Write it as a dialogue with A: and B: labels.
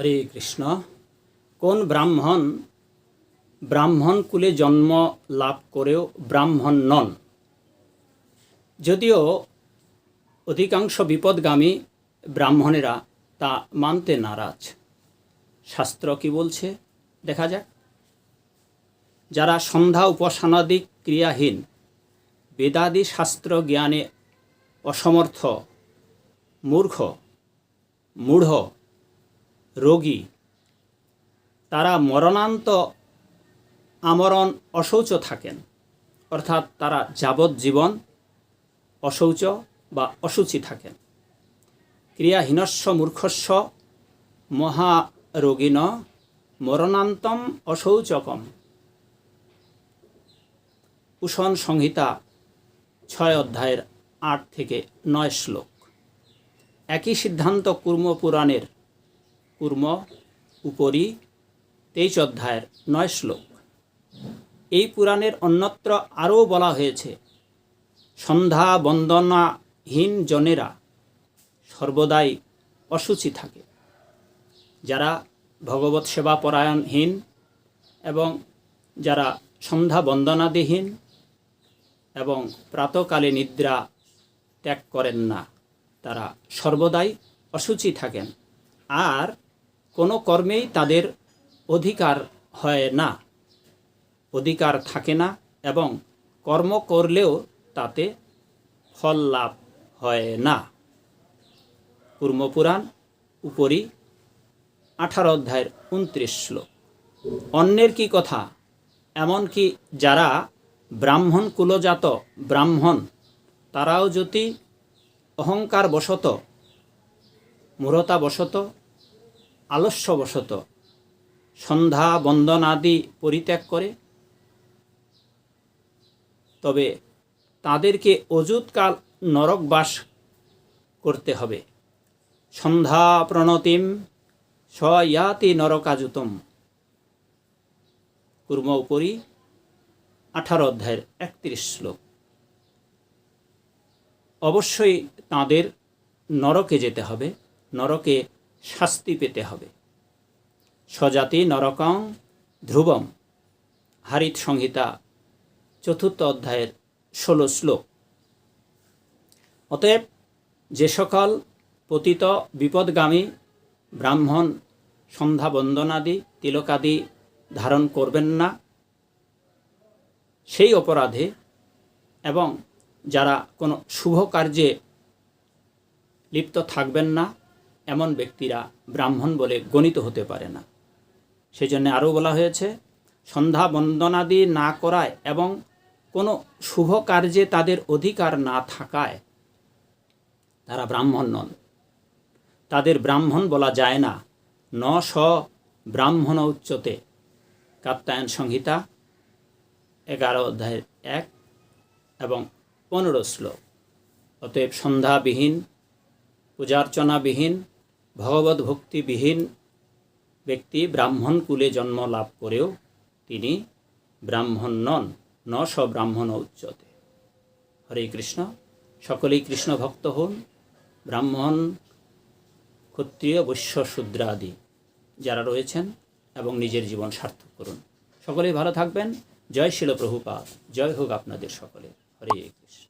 A: হরে কৃষ্ণ। কোন ব্রাহ্মণ ব্রাহ্মণ কুলে জন্ম লাভ করেও ব্রাহ্মণ নন। যদিও অধিকাংশ বিপদগামী ব্রাহ্মণেরা তা মানতে নারাজ। শাস্ত্র কি বলছে? দেখা যাক। যারা সন্ধ্যা উপাসনাদি ক্রিয়াহীন, বেদাদি শাস্ত্র জ্ঞানে অসমর্থ, মূর্খ, মূঢ় রোগী। তারা মরণান্ত আমরণ অশৌচ থাকেন। অর্থাৎ তারা যাবজ্জীবন অশৌচ বা অসুচি থাকেন। ক্রিয়াহীনস্ব মূর্খস্য মহারোগিন মরণান্তম অশৌচকম। উষণ সংহিতা ছয় অধ্যায়ের আট থেকে নয় শ্লোক। একই সিদ্ধান্ত কুর্ম কুর্ম উপরি তেইশ অধ্যায়ের নয় শ্লোক। এই পুরাণের অন্যত্র আরও বলা হয়েছে, সন্ধ্যা বন্দনাহীন জনেরা সর্বদাই অসুচি থাকে। যারা ভগবত সেবা পরায়ণহীন এবং যারা সন্ধ্যা বন্দনাদিহীন এবং প্রাতকালে নিদ্রা ত্যাগ করেন না, তারা সর্বদাই অসুচি থাকেন। আর কোনো কর্মেই তাদের অধিকার হয় না, অধিকার থাকে না এবং কর্ম করলেও তাতে ফল লাভ হয় না। কুর্মপুরাণ উপরি, আঠারো অধ্যায়ের উনত্রিশ শ্লোক। অন্যের কি কথা? এমনকি যারা ব্রাহ্মণ কুলজাত ব্রাহ্মণ, তারাও যদি অহংকার বশত মূঢ়তা বশত আলস্য বশত সন্ধ্যা বন্দন আদি পরিত্যাগ করে, তবে তাদেরকে অযুতকাল নরকবাস করতে হবে। সন্ধ্যা প্রণতিম স্বয়াতি নরকাজুতম কুর্ম উপরি, আঠারো অধ্যায়ের একত্রিশ শ্লোক। অবশ্যই তাদের নরকে যেতে হবে। নরকে শাস্তি পেতে হবে। স্বজাতি নরকং ধ্রুবম। হারিত সংহিতা, চতুর্থ অধ্যায়ের ষোলো শ্লোক। অতএব যে সকল পতিত বিপদগামী ব্রাহ্মণ সন্ধ্যা বন্দনাদি, তিলকাদি ধারণ করবেন না, সেই অপরাধে এবং যারা কোনো শুভ কার্যে লিপ্ত থাকবেন না এমন ব্যক্তিরা ব্রাহ্মণ বলে গণিত হতে পারে না। সেই জন্য আরও বলা হয়েছে, সন্ধ্যা বন্দনাদি না করায় এবং কোনো শুভ কার্যে তাদের অধিকার না থাকায় তারা ব্রাহ্মণ নন। তাদের ব্রাহ্মণ বলা যায় না, ন স ব্রাহ্মণ উচ্চতে। কাত্তায়ন সংহিতা, এগারো অধ্যায়ের এক এবং পনেরো শ্লোক। অতএব সন্ধ্যাবিহীন পূজার্চনাবিহীন ভগবত ভক্তিবিহীন ব্যক্তি ব্রাহ্মণ কুলে জন্ম লাভ করেও তিনি ব্রাহ্মণ নন ন স ব্রাহ্মণ উচ্চতে। হরে কৃষ্ণ। সকলেই কৃষ্ণ ভক্ত হন। ব্রাহ্মণ ক্ষত্রিয়, বৈশ্য শূদ্র আদি যারা রয়েছেন এবং নিজের জীবন সার্থক করুন। সকলেই ভালো থাকবেন। জয় শিল প্রভুপাদ। জয় হোক আপনাদের সকলের। হরে কৃষ্ণ।